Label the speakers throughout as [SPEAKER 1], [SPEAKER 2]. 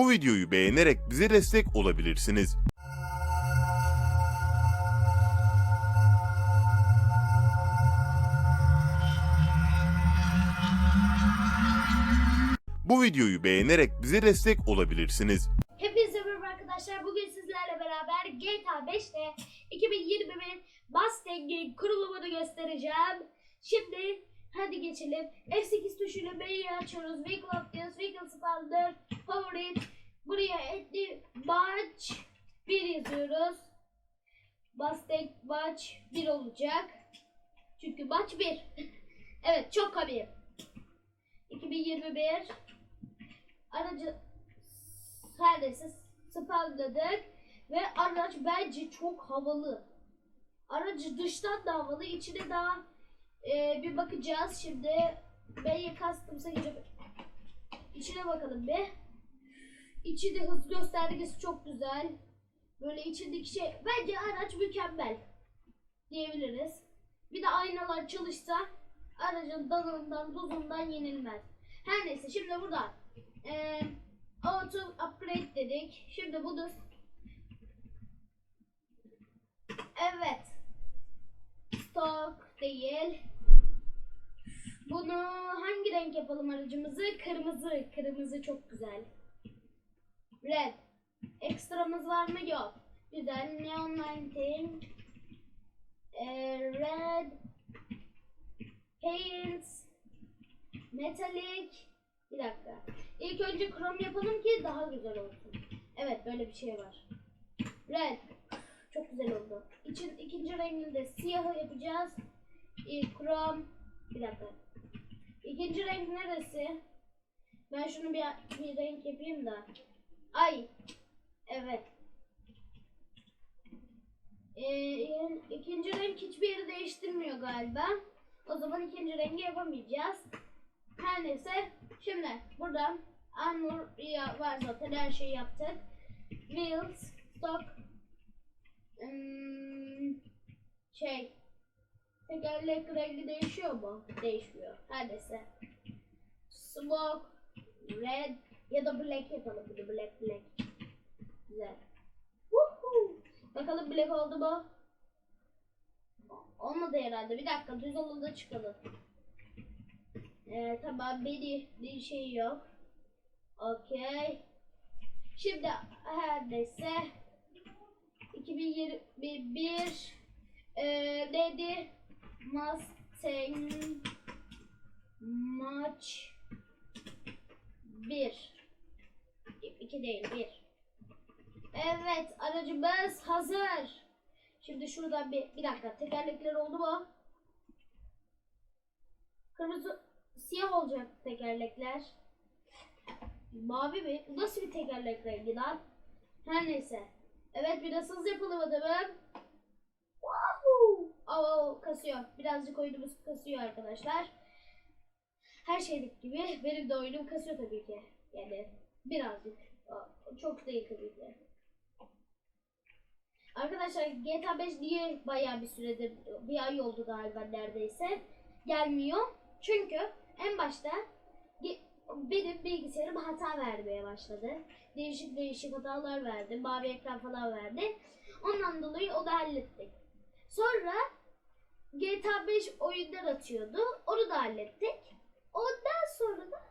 [SPEAKER 1] Bu videoyu beğenerek bize destek olabilirsiniz. Bu videoyu beğenerek bize destek olabilirsiniz.
[SPEAKER 2] Hepinize merhaba arkadaşlar. Bugün sizlerle beraber GTA 5'te 2021 Mustang'in kurulumunu göstereceğim. Şimdi hadi geçelim. F8 tuşuyla menüyü açıyoruz. Vehicle atlıyoruz. Vehicle Spawner, Favorite. Buraya etli Batch 1 yazıyoruz. Mustang Batch 1 olacak. Çünkü Batch 1. evet çok komik. 2021 aracı her neyse ve araç bence çok havalı. Aracı dıştan da havalı, içine daha e, bir bakacağız şimdi. Ben yakastımsa girip içine bakalım bir. İçi de hız göstergesi çok güzel. Böyle içindeki şey bence araç mükemmel diyebiliriz. Bir de aynalar çalışsa aracın dalından tuzundan yenilmez. Her neyse şimdi burada eee Auto upgrade dedik. Şimdi bunu Evet. Stock değil. Bunu hangi renk yapalım aracımızı? Kırmızı. Kırmızı çok güzel. Red. Ekstramız var mı? Yok. Güzel. Neon 19. Ee, red. Paints. Metallic. Bir dakika. İlk önce krom yapalım ki daha güzel olsun. Evet böyle bir şey var. Red. Çok güzel oldu. İçin, ikinci rengini de siyahı yapacağız. İlk krom. Bir dakika. İkinci renk neresi? Ben şunu bir, bir renk yapayım da. Ay. Evet. Ee, ikinci renk hiçbir yeri değiştirmiyor galiba. O zaman ikinci rengi yapamayacağız. Her neyse. Şimdi buradan Armor ya var zaten her şeyi yaptık. Wheels, stock, hmm, şey, tekerlek rengi değişiyor mu? Değişmiyor. Her neyse. Smoke, red ya da black yapalım. Bir de black black. Güzel. Woohoo. Bakalım black oldu mu? Olmadı herhalde. Bir dakika düz olanda çıkalım. Ee, tamam beni bir şey yok. Okey. Şimdi her neyse 2021 e, neydi? Mustang maç 1 2 değil 1 Evet aracımız hazır. Şimdi şuradan bir, bir dakika tekerlekler oldu mu? Kırmızı siyah olacak tekerlekler. Mavi mi? Nasıl bir tekerlek rengi lan? Her neyse. Evet biraz hız yapalım adamım. Kasıyor. Birazcık oyunumuz kasıyor arkadaşlar. Her şeydeki gibi benim de oyunum kasıyor tabii ki. Yani birazcık. Çok değil tabii ki. Arkadaşlar GTA 5 niye bayağı bir süredir bir ay oldu galiba neredeyse gelmiyor. Çünkü en başta benim bilgisayarım hata vermeye başladı. Değişik değişik hatalar verdi. Mavi ekran falan verdi. Ondan dolayı onu hallettik. Sonra GTA 5 oyunlar atıyordu. Onu da hallettik. Ondan sonra da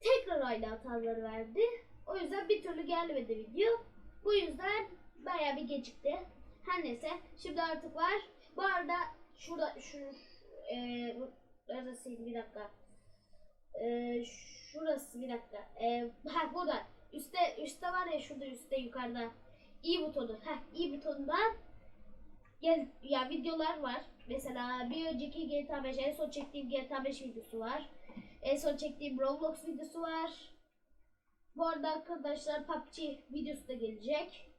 [SPEAKER 2] tekrar aynı hataları verdi. O yüzden bir türlü gelmedi video. Bu yüzden bayağı bir gecikti. Her neyse şimdi artık var. Bu arada şurada şu neresiydi bir dakika. Eee şurası bir dakika. Eee ha burada. Üste üstte var ya şurada üstte yukarıda. i butonu. Ha i butonundan gel ya videolar var. Mesela bir önceki GTA 5 en son çektiğim GTA 5 videosu var. En son çektiğim Roblox videosu var. Bu arada arkadaşlar PUBG videosu da gelecek.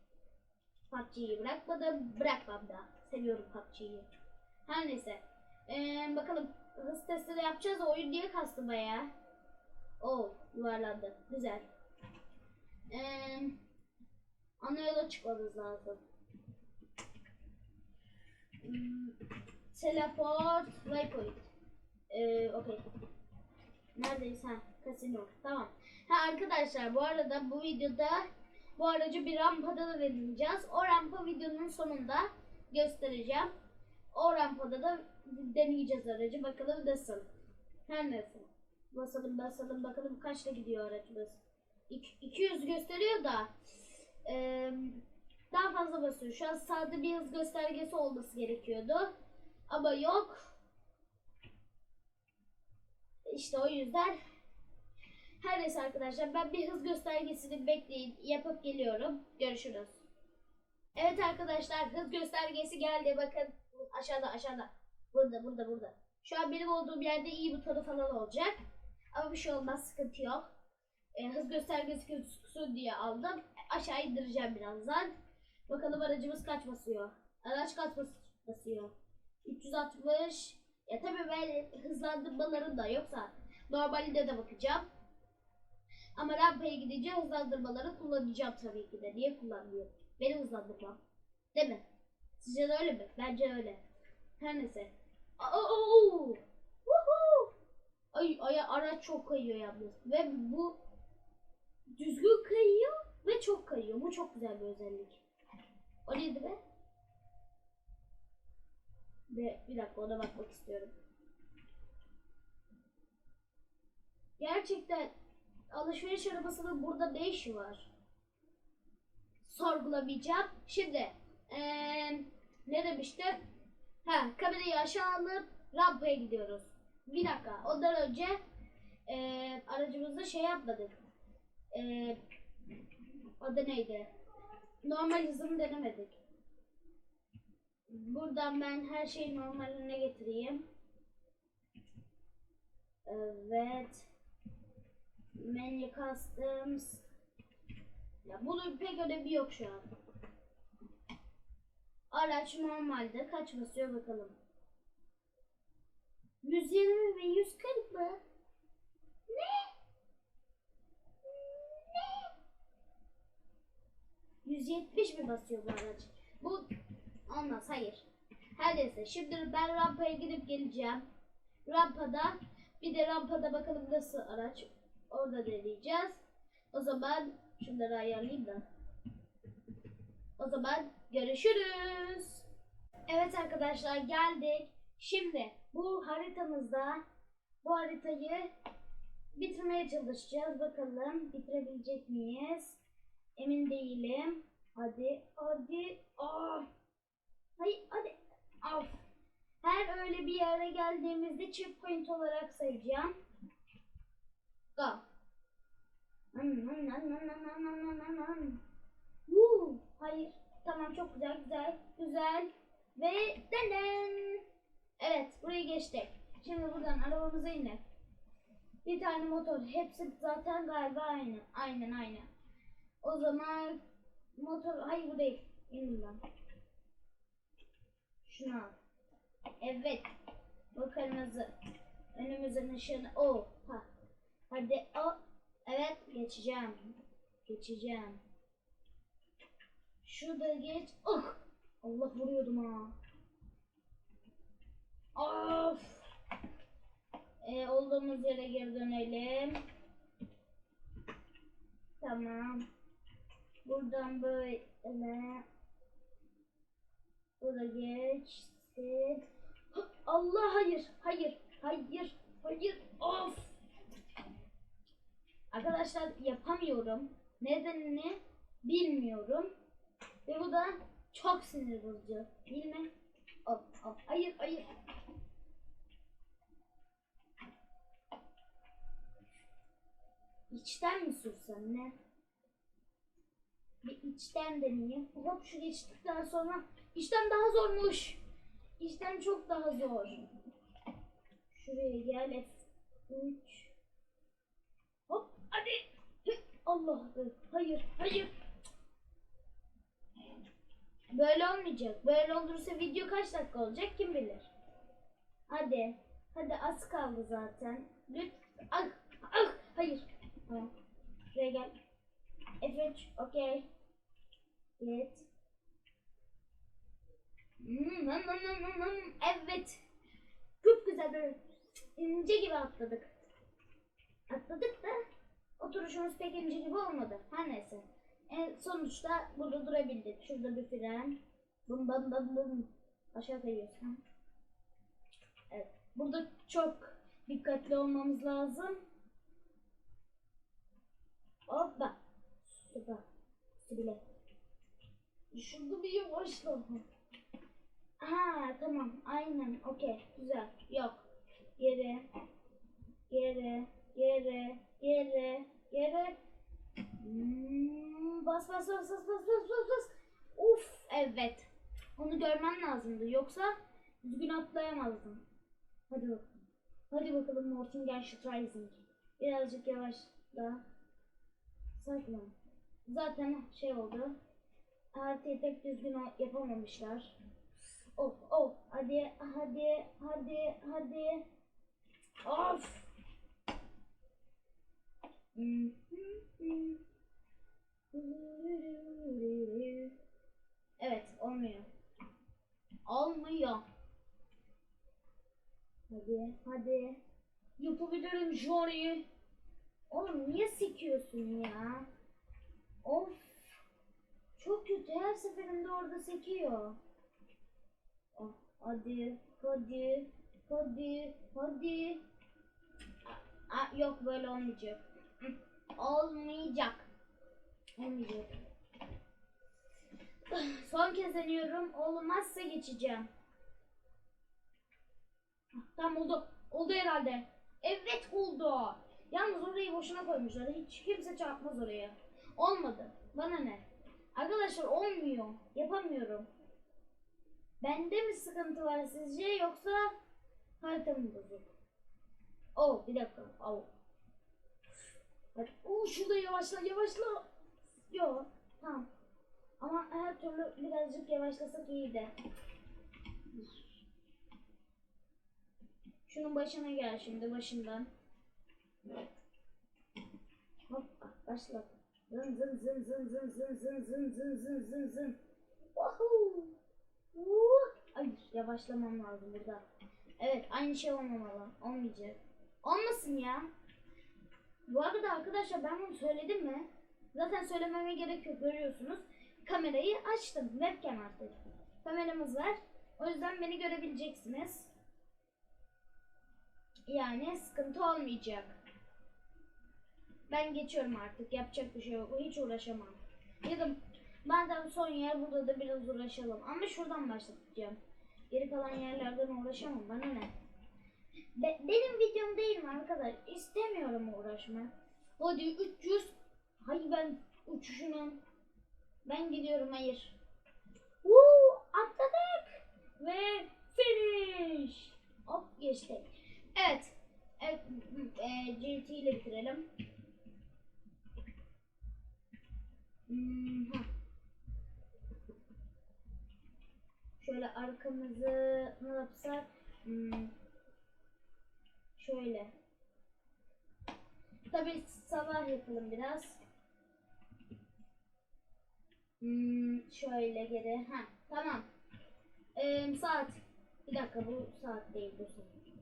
[SPEAKER 2] PUBG'yi bırakmadım. Bırakmam da. Seviyorum PUBG'yi. Her neyse. Ee, bakalım hız testi de yapacağız. Oyun niye kastı baya? Oo yuvarlandı. Güzel. Ee, ana yola çıkmamız lazım. Teleport waypoint. Ee, okey. Neredeyiz ha? Kasino. Tamam. Ha arkadaşlar bu arada bu videoda bu aracı bir rampada da deneyeceğiz. O rampa videonun sonunda göstereceğim. O rampada da deneyeceğiz aracı. Bakalım nasıl. Her neyse. Basalım basalım bakalım kaçta gidiyor aracımız. İk- 200 gösteriyor da eee, daha fazla basıyor. Şu an sade bir hız göstergesi olması gerekiyordu. Ama yok. İşte o yüzden her neyse arkadaşlar ben bir hız göstergesini bekleyin yapıp geliyorum. Görüşürüz. Evet arkadaşlar hız göstergesi geldi. Bakın aşağıda aşağıda. Burada burada burada. Şu an benim olduğum yerde iyi butonu falan olacak. Ama bir şey olmaz sıkıntı yok. E, hız göstergesi gözüksün diye aldım. Aşağı indireceğim birazdan. Bakalım aracımız kaç basıyor. Araç kaç bas- basıyor. 360. Ya tabii ben hızlandırmalarım da yoksa normalde de bakacağım. Ama rampaya gidince hızlandırmaları kullanacağım tabii ki de. Niye kullanmıyorum? Benim hızlandırmam. Değil mi? Sizce de öyle mi? Bence öyle. Her neyse. Oo! Ay, ay, araç çok kayıyor yalnız. Ve bu düzgün kayıyor ve çok kayıyor. Bu çok güzel bir özellik. O be? Ve bir dakika ona bakmak istiyorum. Gerçekten alışveriş arabasının burada ne işi var? Sorgulamayacağım. Şimdi eee, ne demiştim? Ha, kamerayı aşağı alıp rampaya gidiyoruz. Bir dakika. Ondan önce eee aracımızda şey yapmadık. Eee adı neydi? Normal hızını denemedik. Buradan ben her şeyi normaline getireyim. Evet. Menu Customs. Ya bunun pek önemi yok şu an. Araç normalde kaç basıyor bakalım. 120 ve 140 mı? Ne? Ne? 170 mi basıyor bu araç? Bu olmaz hayır. Her neyse şimdi ben rampaya gidip geleceğim. Rampada bir de rampada bakalım nasıl araç. Orada deneyeceğiz. O zaman şunları ayarlayayım da. O zaman görüşürüz. Evet arkadaşlar geldik. Şimdi bu haritamızda bu haritayı bitirmeye çalışacağız. Bakalım bitirebilecek miyiz? Emin değilim. Hadi hadi. Aa. Hayır hadi. Af. Her öyle bir yere geldiğimizde checkpoint olarak sayacağım. Go. Woo. Hayır. Tamam çok güzel güzel güzel. Ve denen. Evet burayı geçtik. Şimdi buradan arabamıza inelim. Bir tane motor. Hepsi zaten galiba aynı. Aynen aynı. O zaman motor... Hayır bu değil. İn bundan. Şunu al. Evet. Bu kırmızı. Önümüzün ışığını... O. Ha. Hadi o. Evet geçeceğim. Geçeceğim. Şurada geç. Oh. Allah vuruyordum ha. Of. Ee, olduğumuz yere geri dönelim. Tamam. Buradan böyle. Burada geçsin. Allah hayır. Hayır. Hayır. Hayır. Of. Arkadaşlar yapamıyorum. Nedenini bilmiyorum. Ve bu da çok sinir bozucu. Değil mi? Of, of. Hayır, hayır. İçten mi sürsem ne? Bir içten deneyeyim. Hop şu geçtikten sonra içten daha zormuş. İçten çok daha zor. Şuraya gel F3. Hop hadi. Hı, Allah hayır hayır. Böyle olmayacak. Böyle olursa video kaç dakika olacak kim bilir. Hadi. Hadi az kaldı zaten. Lütfen. Ah, ah, hayır. Tamam. Şuraya gel. F3. Okey. Evet. Evet. Çok güzel böyle ince gibi atladık. atladık da oturuşumuz pek ince gibi olmadı. Her neyse. En sonuçta burada durabildik. Şurada bir fren. Bum bum bum bum. Aşağı kayıyorsun. Evet. Burada çok dikkatli olmamız lazım. Hoppa. Süper. Sibile. Şurada bir yavaşla. Ha tamam. Aynen. Okey. Güzel. Yok. Yere. Yere. Yere. Yere. Yere. Hmm, bas bas bas bas bas bas bas bas. Uf evet. Onu görmem lazımdı. Yoksa düzgün atlayamazdım. Hadi bakalım. Hadi bakalım Mortingen Rising. Birazcık yavaşla. Saklan. Zaten şey oldu. Haritayı pek düzgün yapamamışlar. Of of. Hadi hadi hadi hadi. Of. Evet olmuyor. Olmuyor. Hadi hadi. Yapabilirim Johnny. Oğlum niye sekiyorsun ya? Of. Çok kötü. Her seferinde orada sekiyor. Oh, hadi, hadi, hadi, hadi. Aa, yok böyle olmayacak. Olmayacak. Olmayacak. Son kez deniyorum. Olmazsa geçeceğim. Hah, Tamam oldu. Oldu herhalde. Evet oldu. Yalnız orayı boşuna koymuşlar. Hiç kimse çarpmaz oraya. Olmadı. Bana ne? Arkadaşlar olmuyor. Yapamıyorum. Bende mi sıkıntı var sizce yoksa harita mı bozuk? Oh bir dakika. Oh. Hadi. Oo şurada yavaşla yavaşla. Yo tamam. Ama her türlü birazcık yavaşlasak iyiydi. Şunun başına gel şimdi başından. Hop başla. Zın zın zın zın zın zın zın zın zın zın zın zın. Wahoo! Woo! Ay yavaşlamam lazım burada. Evet aynı şey olmamalı. Olmayacak. Olmasın ya. Bu arada arkadaşlar ben bunu söyledim mi? Zaten söylememe gerek yok görüyorsunuz. Kamerayı açtım. Webcam artık. Kameramız var. O yüzden beni görebileceksiniz. Yani sıkıntı olmayacak. Ben geçiyorum artık. Yapacak bir şey yok. Hiç uğraşamam. Ya da madem son yer burada da biraz uğraşalım. Ama şuradan başlatacağım. Geri kalan yerlerden uğraşamam. Bana ne? Be- benim videom değil mi arkadaş? İstemiyorum uğraşmak. Hadi 300. Hayır ben uçuşunum. Ben gidiyorum hayır. Woo, atladık. Ve finish. Hop geçtik. Evet. Evet, e, GT ile bitirelim. Hmm. Şöyle arkamızı ne yapsak? Hmm. Şöyle. Tabii sabah yapalım biraz. Hmm, şöyle geri. Ha, tamam. Ee, saat. Bir dakika bu saat değil bu saat.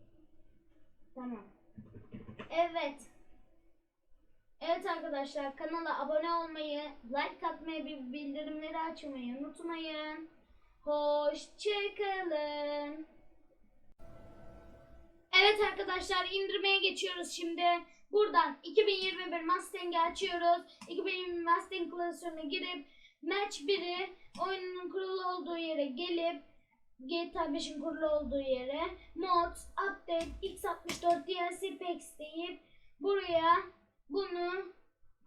[SPEAKER 2] Tamam. Evet. Evet arkadaşlar kanala abone olmayı, like atmayı, bildirimleri açmayı unutmayın. Hoşçakalın. Evet arkadaşlar indirmeye geçiyoruz şimdi. Buradan 2021 Mustang'i açıyoruz. 2021 Mustang klasörüne girip Match 1'i oyunun kurulu olduğu yere gelip GTA 5'in kurulu olduğu yere mod, update, x64 DLC packs deyip buraya bunu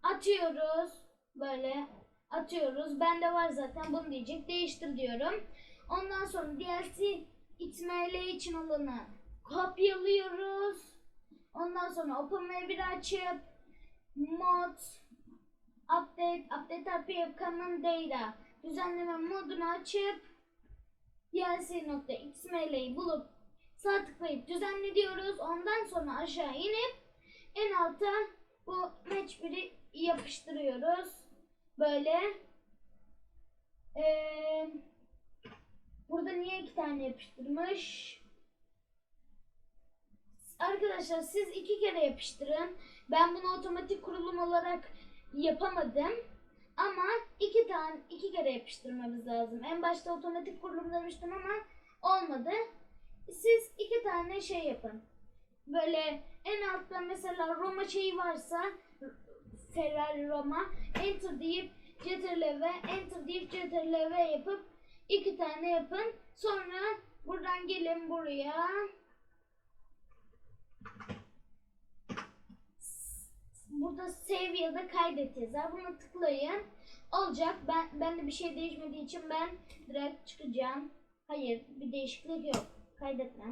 [SPEAKER 2] atıyoruz. Böyle atıyoruz. Bende var zaten bunu diyecek. Değiştir diyorum. Ondan sonra DLC XML için olanı kopyalıyoruz. Ondan sonra OpenWeb'i açıp mod update update yapıp common data düzenleme modunu açıp DLC.xml'yi bulup sağ tıklayıp düzenle diyoruz. Ondan sonra aşağı inip en alta bu match 1'i yapıştırıyoruz. Böyle. Ee, burada niye iki tane yapıştırmış? arkadaşlar siz iki kere yapıştırın. Ben bunu otomatik kurulum olarak yapamadım. Ama iki tane iki kere yapıştırmamız lazım. En başta otomatik kurulum demiştim ama olmadı. Siz iki tane şey yapın. Böyle en altta mesela Roma şeyi varsa Ferrari Roma enter deyip CTRL-V enter deyip CTRL-V yapıp iki tane yapın. Sonra buradan gelin buraya. Burada save ya da kaydet yazar. Buna tıklayın. Olacak. Ben ben de bir şey değişmediği için ben direkt çıkacağım. Hayır, bir değişiklik yok. Kaydetme.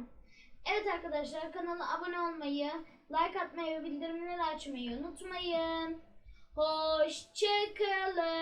[SPEAKER 2] Evet arkadaşlar kanala abone olmayı, like atmayı ve bildirimleri açmayı unutmayın. Hoşçakalın.